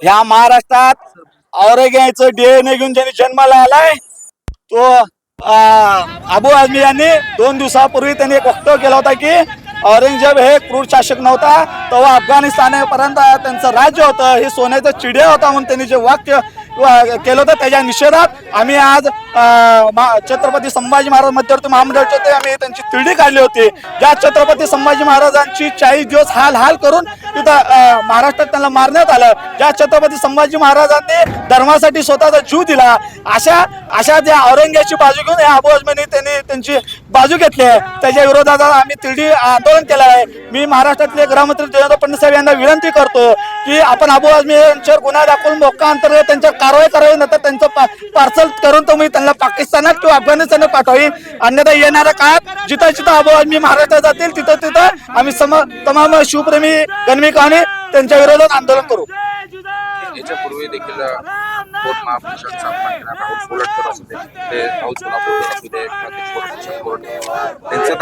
ह्या महाराष्ट्रात औरंग्याचं डीएनए घेऊन ज्यांनी जन्माला आलाय तो अं, अबू आझमी यांनी दोन दिवसापूर्वी त्यांनी एक वक्तव्य केला होता की औरंगजेब हे क्रूर शासक नव्हता तेव्हा अफगाणिस्तानापर्यंत त्यांचं राज्य होतं हे सोन्याचं चिड्या होता म्हणून त्यांनी जे वाक्य केलं होतं. त्याच्या निषेधात आम्ही आज छत्रपती संभाजी महाराज मध्यवर्ती महामंडळाचे होते आम्ही त्यांची तिरडी काढली होती. ज्या छत्रपती संभाजी महाराजांची चाळीस दिवस हाल हाल करून तिथं महाराष्ट्रात त्यांना मारण्यात आलं. ज्या छत्रपती संभाजी महाराजांनी धर्मासाठी स्वतःचा जीव दिला अशा अशा ज्या औरंग्याची बाजू घेऊन या अबू अजमेनी त्यांनी त्यांची बाजू घेतली आहे. त्याच्या विरोधात आम्ही तिरडी आंदोलन केलं आहे. मी महाराष्ट्रातले गृहमंत्री देवेंद्र फडणवीस साहेब यांना विनंती करतो की आपण अबू आजमी यांच्यावर गुन्हा दाखवून मोक्का अंतर्गत त्यांच्या कारवाई करावी नंतर त्यांचं पार्सल करून तुम्ही त्यांना पाकिस्तानात किंवा अफगाणिस्तानात पाठवावी. अन्यथा येणाऱ्या काळात जिथं जिथं अबू आजमी महाराष्ट्रात जातील तिथं तिथं आम्ही सम तमाम शिवप्रेमी गणमिकाने त्यांच्या विरोधात आंदोलन करू. याच्यापूर्वी देखील महापुरुषांचा राहुल सोलटकर असू दे. ते पाऊस सोलापूरकर असू दे किंवा त्यांचं